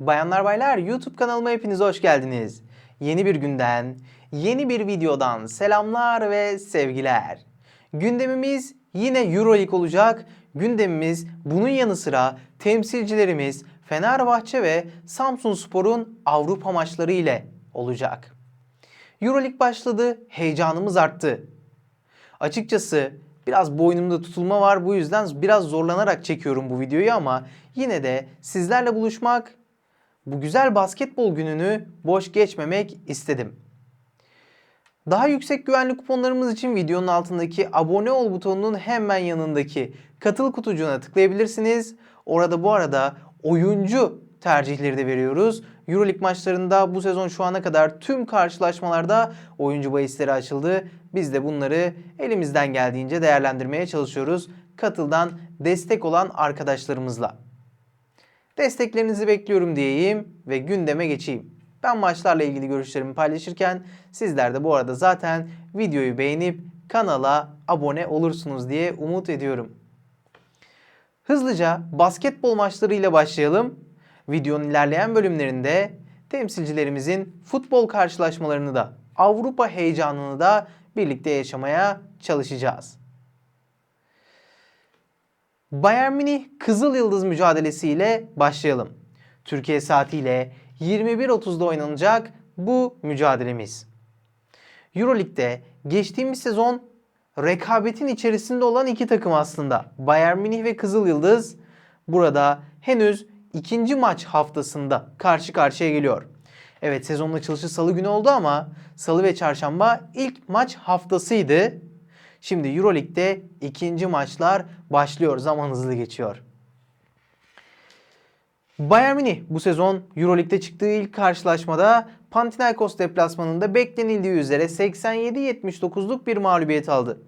Bayanlar baylar YouTube kanalıma hepiniz hoş geldiniz. Yeni bir günden, yeni bir videodan selamlar ve sevgiler. Gündemimiz yine Euroleague olacak. Gündemimiz bunun yanı sıra temsilcilerimiz Fenerbahçe ve Samsun Spor'un Avrupa maçları ile olacak. Euroleague başladı, heyecanımız arttı. Açıkçası biraz boynumda tutulma var bu yüzden biraz zorlanarak çekiyorum bu videoyu ama yine de sizlerle buluşmak, bu güzel basketbol gününü boş geçmemek istedim. Daha yüksek güvenli kuponlarımız için videonun altındaki abone ol butonunun hemen yanındaki katıl kutucuğuna tıklayabilirsiniz. Orada bu arada oyuncu tercihleri de veriyoruz. Euroleague maçlarında bu sezon şu ana kadar tüm karşılaşmalarda oyuncu bahisleri açıldı. Biz de bunları elimizden geldiğince değerlendirmeye çalışıyoruz. Katıldan destek olan arkadaşlarımızla. Desteklerinizi bekliyorum diyeyim ve gündeme geçeyim. Ben maçlarla ilgili görüşlerimi paylaşırken sizler de bu arada zaten videoyu beğenip kanala abone olursunuz diye umut ediyorum. Hızlıca basketbol maçlarıyla başlayalım. Videonun ilerleyen bölümlerinde temsilcilerimizin futbol karşılaşmalarını da Avrupa heyecanını da birlikte yaşamaya çalışacağız. Bayern Münih Kızıl Yıldız mücadelesiyle başlayalım. Türkiye saatiyle 21.30'da oynanacak bu mücadelemiz. Euroleague'de geçtiğimiz sezon rekabetin içerisinde olan iki takım aslında. Bayern Münih ve Kızıl Yıldız burada henüz ikinci maç haftasında karşı karşıya geliyor. Evet sezonun açılışı salı günü oldu ama salı ve çarşamba ilk maç haftasıydı. Şimdi Euroleague'de ikinci maçlar başlıyor. Zaman hızlı geçiyor. Bayern Münih bu sezon Euroleague'de çıktığı ilk karşılaşmada Panathinaikos deplasmanında beklenildiği üzere 87-79'luk bir mağlubiyet aldı.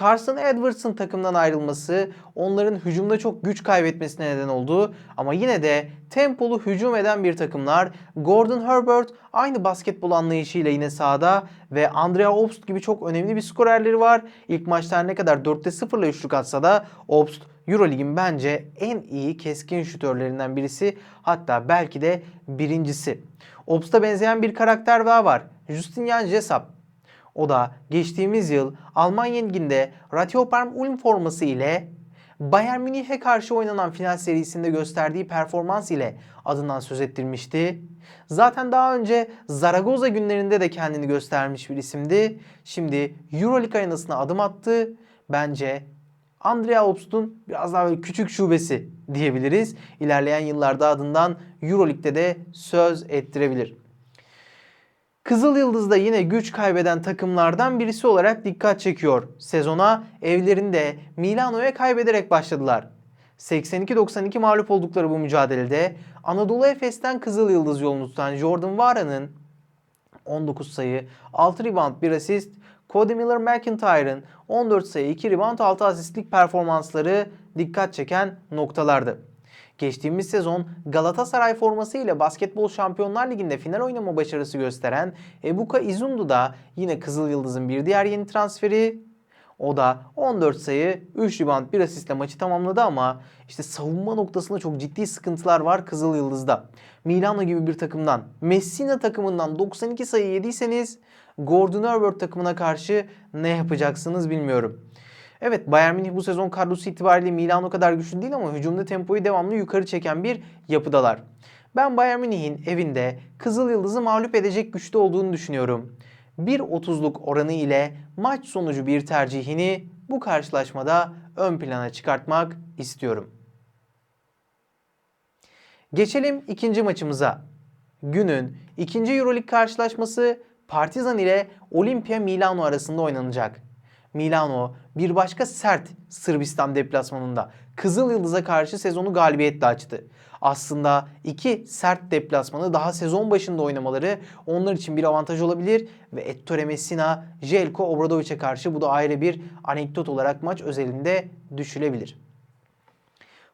Carson Edwards'ın takımdan ayrılması onların hücumda çok güç kaybetmesine neden oldu. Ama yine de tempolu hücum eden bir takımlar Gordon Herbert aynı basketbol anlayışıyla yine sahada ve Andrea Obst gibi çok önemli bir skorerleri var. İlk maçlar ne kadar 4'te 0 ile üçlük atsa da Obst Eurolig'in bence en iyi keskin şütörlerinden birisi hatta belki de birincisi. Obst'a benzeyen bir karakter daha var. Justinian Jessup. O da geçtiğimiz yıl Almanya Ligi'nde Ratiofarm Ulm forması ile Bayern Münih'e karşı oynanan final serisinde gösterdiği performans ile adından söz ettirmişti. Zaten daha önce Zaragoza günlerinde de kendini göstermiş bir isimdi. Şimdi Euroleague arenasına adım attı. Bence Andrea Obst'un biraz daha böyle küçük şubesi diyebiliriz. İlerleyen yıllarda adından Euroleague'de de söz ettirebilir. Kızıl Yıldız da yine güç kaybeden takımlardan birisi olarak dikkat çekiyor. Sezona evlerinde Milano'ya kaybederek başladılar. 82-92 mağlup oldukları bu mücadelede Anadolu Efes'ten Kızıl Yıldız yolunu tutan Jordan Vara'nın 19 sayı, 6 rebound, 1 asist, Cody Miller McIntyre'ın 14 sayı, 2 rebound, 6 asistlik performansları dikkat çeken noktalardı. Geçtiğimiz sezon Galatasaray forması ile Basketbol Şampiyonlar Ligi'nde final oynama başarısı gösteren Ebuka Izundu da yine Kızıl Yıldız'ın bir diğer yeni transferi. O da 14 sayı, 3 rebound, 1 asistle maçı tamamladı ama işte savunma noktasında çok ciddi sıkıntılar var Kızıl Yıldız'da. Milano gibi bir takımdan, Messina takımından 92 sayı yediyseniz Gordon Herbert takımına karşı ne yapacaksınız bilmiyorum. Evet Bayern Münih bu sezon kadrosu itibariyle Milano kadar güçlü değil ama hücumda tempoyu devamlı yukarı çeken bir yapıdalar. Ben Bayern Münih'in evinde Kızıl Yıldız'ı mağlup edecek güçte olduğunu düşünüyorum. 1.30'luk oranı ile maç sonucu bir tercihini bu karşılaşmada ön plana çıkartmak istiyorum. Geçelim ikinci maçımıza. Günün ikinci Euroleague karşılaşması Partizan ile Olimpia Milano arasında oynanacak. Milano bir başka sert Sırbistan deplasmanında Kızıl Yıldız'a karşı sezonu galibiyetle açtı. Aslında iki sert deplasmanı daha sezon başında oynamaları onlar için bir avantaj olabilir ve Ettore Messina, Jelko Obradovic'e karşı bu da ayrı bir anekdot olarak maç özelinde düşülebilir.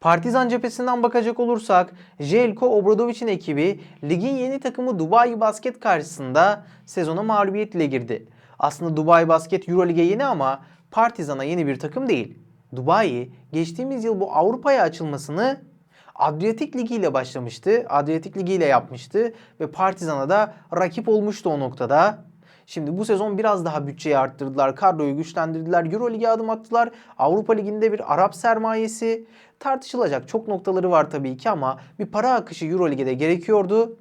Partizan cephesinden bakacak olursak Jelko Obradovic'in ekibi ligin yeni takımı Dubai Basket karşısında sezona mağlubiyet ile girdi. Aslında Dubai Basket Euroleague'e yeni ama Partizan'a yeni bir takım değil. Dubai geçtiğimiz yıl bu Avrupa'ya açılmasını Adriyatik Ligi ile başlamıştı. Adriyatik Ligi ile yapmıştı ve Partizan'a da rakip olmuştu o noktada. Şimdi bu sezon biraz daha bütçeyi arttırdılar. Kadroyu güçlendirdiler. Euro Lig'e adım attılar. Avrupa Ligi'nde bir Arap sermayesi. Tartışılacak çok noktaları var tabii ki ama bir para akışı Euro Lig'e gerekiyordu.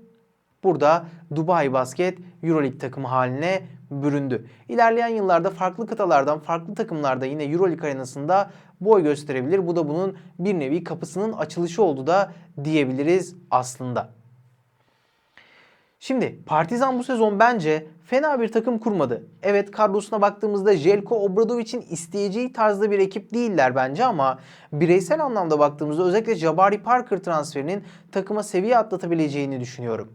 Burada Dubai Basket Euroleague takımı haline büründü. İlerleyen yıllarda farklı kıtalardan, farklı takımlarda yine Euroleague arenasında boy gösterebilir. Bu da bunun bir nevi kapısının açılışı oldu da diyebiliriz aslında. Şimdi Partizan bu sezon bence fena bir takım kurmadı. Evet kadrosuna baktığımızda Jelko Obradovic'in isteyeceği tarzda bir ekip değiller bence ama bireysel anlamda baktığımızda özellikle Jabari Parker transferinin takıma seviye atlatabileceğini düşünüyorum.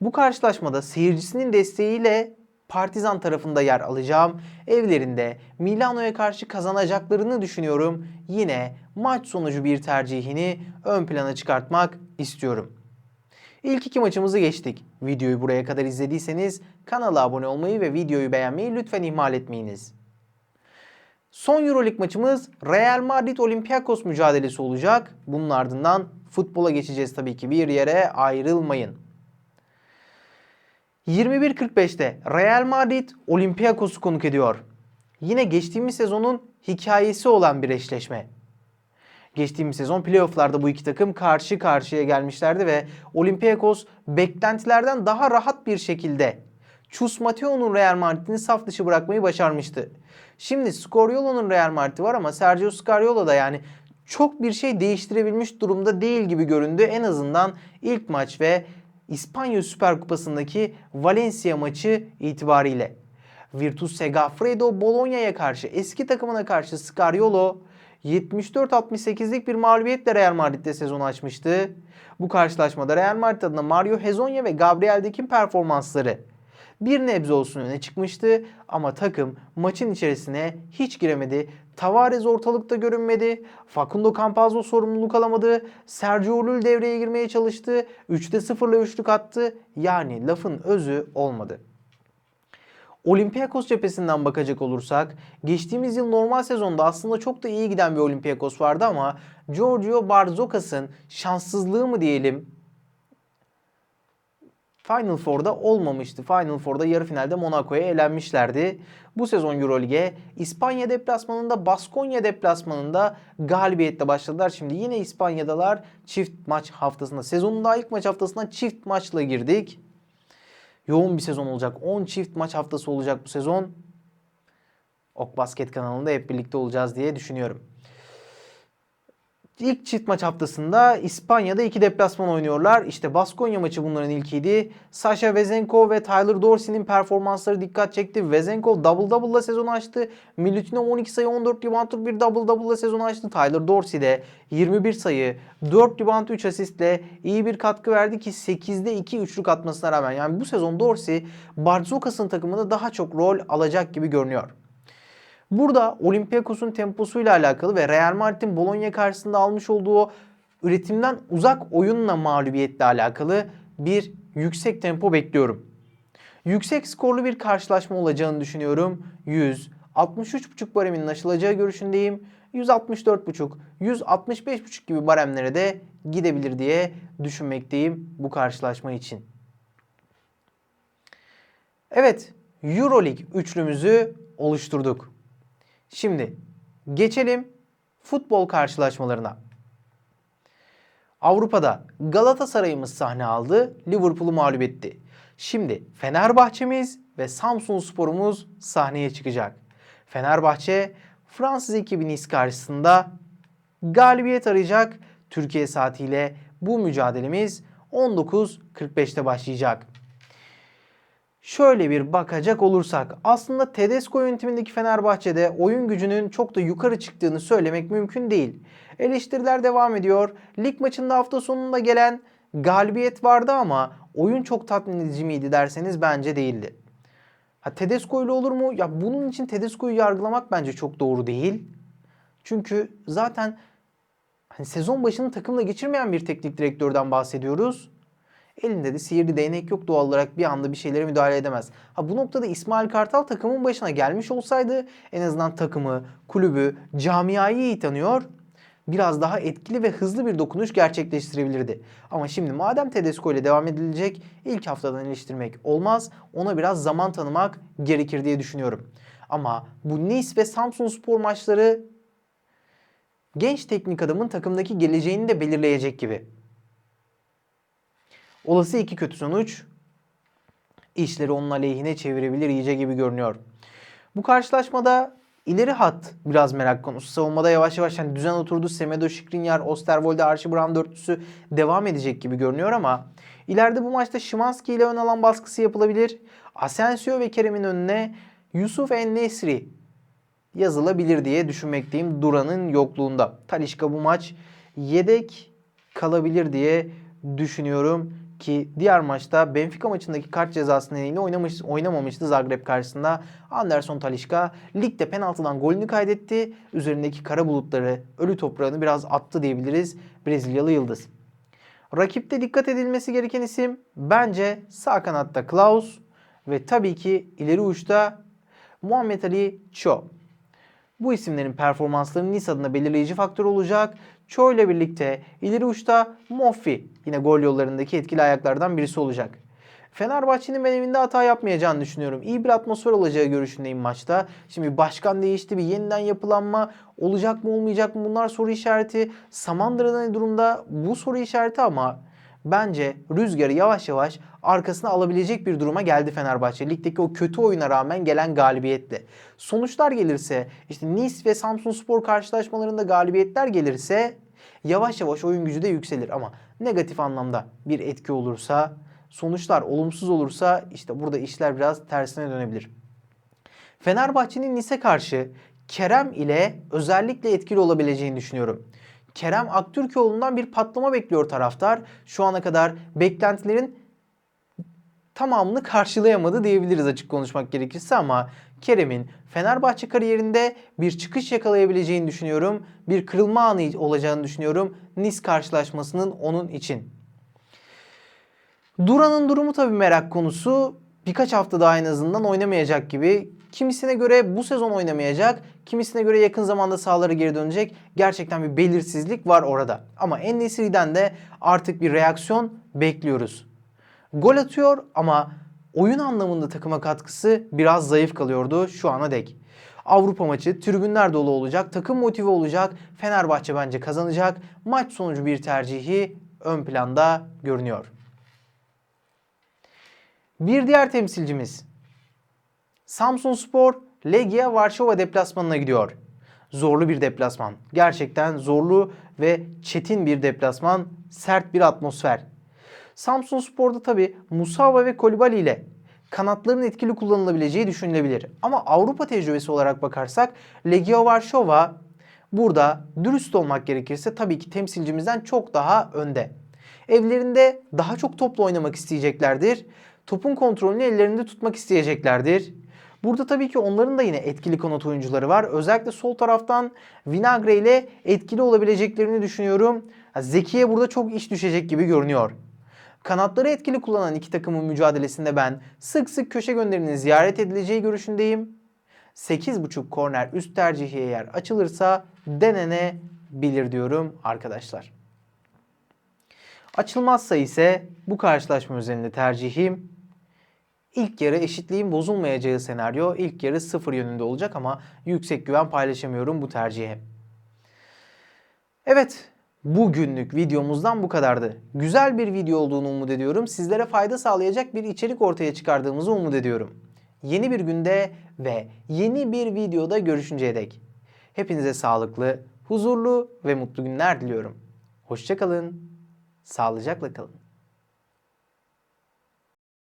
Bu karşılaşmada seyircisinin desteğiyle Partizan tarafında yer alacağım. Evlerinde Milano'ya karşı kazanacaklarını düşünüyorum. Yine maç sonucu bir tercihini ön plana çıkartmak istiyorum. İlk iki maçımızı geçtik. Videoyu buraya kadar izlediyseniz kanala abone olmayı ve videoyu beğenmeyi lütfen ihmal etmeyiniz. Son Euroleague maçımız Real Madrid Olympiakos mücadelesi olacak. Bunun ardından futbola geçeceğiz tabii ki bir yere ayrılmayın. 21.45'te Real Madrid Olympiakos'u konuk ediyor. Yine geçtiğimiz sezonun hikayesi olan bir eşleşme. Geçtiğimiz sezon playofflarda bu iki takım karşı karşıya gelmişlerdi ve Olympiakos beklentilerden daha rahat bir şekilde Chus Mateo'nun Real Madrid'ini saf dışı bırakmayı başarmıştı. Şimdi Scoriolo'nun Real Madrid'i var ama Sergio Scariolo da yani çok bir şey değiştirebilmiş durumda değil gibi göründü. En azından ilk maç ve İspanya Süper Kupası'ndaki Valencia maçı itibariyle. Virtus Segafredo Bologna'ya karşı eski takımına karşı Scariolo 74-68'lik bir mağlubiyetle Real Madrid'de sezonu açmıştı. Bu karşılaşmada Real Madrid adına Mario Hezonja ve Gabriel Deck'in performansları bir nebze olsun öne çıkmıştı ama takım maçın içerisine hiç giremedi. Tavares ortalıkta görünmedi. Facundo Campazzo sorumluluk alamadı. Sergio Llull devreye girmeye çalıştı. 3'te 0'la üçlük attı. Yani lafın özü olmadı. Olympiakos cephesinden bakacak olursak geçtiğimiz yıl normal sezonda aslında çok da iyi giden bir Olympiakos vardı ama Giorgio Barzokas'ın şanssızlığı mı diyelim Final Four'da olmamıştı. Final Four'da yarı finalde Monaco'ya elenmişlerdi. Bu sezon Euroleague'e İspanya deplasmanında, Baskonya deplasmanında galibiyetle başladılar. Şimdi yine İspanya'dalar çift maç haftasında. Sezonun daha ilk maç haftasına çift maçla girdik. Yoğun bir sezon olacak. 10 çift maç haftası olacak bu sezon. Ok Basket kanalında hep birlikte olacağız diye düşünüyorum. İlk çift maç haftasında İspanya'da iki deplasman oynuyorlar. İşte Baskonya maçı bunların ilkiydi. Sasha Vezenkov ve Tyler Dorsey'nin performansları dikkat çekti. Vezenkov double double'la sezonu açtı. Milutinov 12 sayı 14 reboundluk bir double double'la sezonu açtı. Tyler Dorsey de 21 sayı 4 rebound 3 asistle iyi bir katkı verdi ki 8'de 2 üçlük atmasına rağmen. Yani bu sezon Dorsey Bartzokas'ın takımında daha çok rol alacak gibi görünüyor. Burada Olympiakos'un temposuyla alakalı ve Real Madrid'in Bologna karşısında almış olduğu üretimden uzak oyunla mağlubiyetle alakalı bir yüksek tempo bekliyorum. Yüksek skorlu bir karşılaşma olacağını düşünüyorum. 100, 63.5 bareminin aşılacağı görüşündeyim. 164.5, 165.5 gibi baremlere de gidebilir diye düşünmekteyim bu karşılaşma için. Evet, Euroleague üçlümüzü oluşturduk. Şimdi geçelim futbol karşılaşmalarına. Avrupa'da Galatasaray'ımız sahne aldı, Liverpool'u mağlup etti. Şimdi Fenerbahçe'miz ve Samsun Spor'umuz sahneye çıkacak. Fenerbahçe Fransız ekibi karşısında galibiyet arayacak. Türkiye saatiyle bu mücadelemiz 19.45'te başlayacak. Şöyle bir bakacak olursak aslında Tedesco yönetimindeki Fenerbahçe'de oyun gücünün çok da yukarı çıktığını söylemek mümkün değil. Eleştiriler devam ediyor. Lig maçında hafta sonunda gelen galibiyet vardı ama oyun çok tatmin edici miydi derseniz bence değildi. Ha Tedesco ile olur mu? Ya bunun için Tedesco'yu yargılamak bence çok doğru değil. Çünkü zaten hani sezon başını takımla geçirmeyen bir teknik direktörden bahsediyoruz. Elinde de sihirli değnek yok doğal olarak bir anda bir şeylere müdahale edemez. Ha bu noktada İsmail Kartal takımın başına gelmiş olsaydı en azından takımı, kulübü, camiayı iyi tanıyor. biraz daha etkili ve hızlı bir dokunuş gerçekleştirebilirdi. Ama şimdi madem Tedesco ile devam edilecek ilk haftadan eleştirmek olmaz. Ona biraz zaman tanımak gerekir diye düşünüyorum. Ama bu Nice ve Samsun Spor maçları genç teknik adamın takımdaki geleceğini de belirleyecek gibi. Olası iki kötü sonuç işleri onun aleyhine çevirebilir iyice gibi görünüyor. Bu karşılaşmada ileri hat biraz merak konusu. Savunmada yavaş yavaş hani düzen oturdu. Semedo, Skriniar, Osterwolde, Archie Brown dörtlüsü devam edecek gibi görünüyor ama ileride bu maçta Szymanski ile ön alan baskısı yapılabilir. Asensio ve Kerem'in önüne Yusuf En-Nesri yazılabilir diye düşünmekteyim Duran'ın yokluğunda. Talişka bu maç yedek kalabilir diye düşünüyorum ki diğer maçta Benfica maçındaki kart cezası nedeniyle oynamış, oynamamıştı Zagreb karşısında. Anderson Talişka ligde penaltıdan golünü kaydetti. Üzerindeki kara bulutları, ölü toprağını biraz attı diyebiliriz Brezilyalı Yıldız. Rakipte dikkat edilmesi gereken isim bence sağ kanatta Klaus ve tabii ki ileri uçta Muhammed Ali Cho. Bu isimlerin performansları Nice adına belirleyici faktör olacak. Cho ile birlikte ileri uçta Moffi yine gol yollarındaki etkili ayaklardan birisi olacak. Fenerbahçe'nin ben evinde hata yapmayacağını düşünüyorum. İyi bir atmosfer olacağı görüşündeyim maçta. Şimdi başkan değişti bir yeniden yapılanma olacak mı olmayacak mı bunlar soru işareti. Samandıra'da ne durumda bu soru işareti ama bence rüzgarı yavaş yavaş arkasına alabilecek bir duruma geldi Fenerbahçe. Ligdeki o kötü oyuna rağmen gelen galibiyetle. Sonuçlar gelirse işte Nice ve Samsun Spor karşılaşmalarında galibiyetler gelirse yavaş yavaş oyun gücü de yükselir ama negatif anlamda bir etki olursa sonuçlar olumsuz olursa işte burada işler biraz tersine dönebilir. Fenerbahçe'nin Nice karşı Kerem ile özellikle etkili olabileceğini düşünüyorum. Kerem Aktürkoğlu'ndan bir patlama bekliyor taraftar. Şu ana kadar beklentilerin tamamını karşılayamadı diyebiliriz açık konuşmak gerekirse ama Kerem'in Fenerbahçe kariyerinde bir çıkış yakalayabileceğini düşünüyorum. Bir kırılma anı olacağını düşünüyorum. Nice karşılaşmasının onun için. Duran'ın durumu tabii merak konusu. Birkaç hafta daha en azından oynamayacak gibi. Kimisine göre bu sezon oynamayacak, kimisine göre yakın zamanda sahalara geri dönecek. Gerçekten bir belirsizlik var orada. Ama En-Nesyri'den de artık bir reaksiyon bekliyoruz. Gol atıyor ama oyun anlamında takıma katkısı biraz zayıf kalıyordu şu ana dek. Avrupa maçı tribünler dolu olacak, takım motive olacak. Fenerbahçe bence kazanacak. Maç sonucu bir tercihi ön planda görünüyor. Bir diğer temsilcimiz Samsun Spor Legia Varşova deplasmanına gidiyor. Zorlu bir deplasman. Gerçekten zorlu ve çetin bir deplasman. Sert bir atmosfer. Samsun Spor'da tabi Musava ve Kolibali ile kanatların etkili kullanılabileceği düşünülebilir. Ama Avrupa tecrübesi olarak bakarsak Legia Varşova burada dürüst olmak gerekirse tabii ki temsilcimizden çok daha önde. Evlerinde daha çok topla oynamak isteyeceklerdir. Topun kontrolünü ellerinde tutmak isteyeceklerdir. Burada tabii ki onların da yine etkili kanat oyuncuları var. Özellikle sol taraftan Vinagre ile etkili olabileceklerini düşünüyorum. Zeki'ye burada çok iş düşecek gibi görünüyor. Kanatları etkili kullanan iki takımın mücadelesinde ben sık sık köşe gönderinin ziyaret edileceği görüşündeyim. 8.5 korner üst tercihi eğer açılırsa denenebilir diyorum arkadaşlar. Açılmazsa ise bu karşılaşma üzerinde tercihim ilk yarı eşitliğin bozulmayacağı senaryo ilk yarı sıfır yönünde olacak ama yüksek güven paylaşamıyorum bu tercihe. Evet bugünlük videomuzdan bu kadardı. Güzel bir video olduğunu umut ediyorum. Sizlere fayda sağlayacak bir içerik ortaya çıkardığımızı umut ediyorum. Yeni bir günde ve yeni bir videoda görüşünceye dek. Hepinize sağlıklı, huzurlu ve mutlu günler diliyorum. Hoşçakalın, sağlıcakla kalın.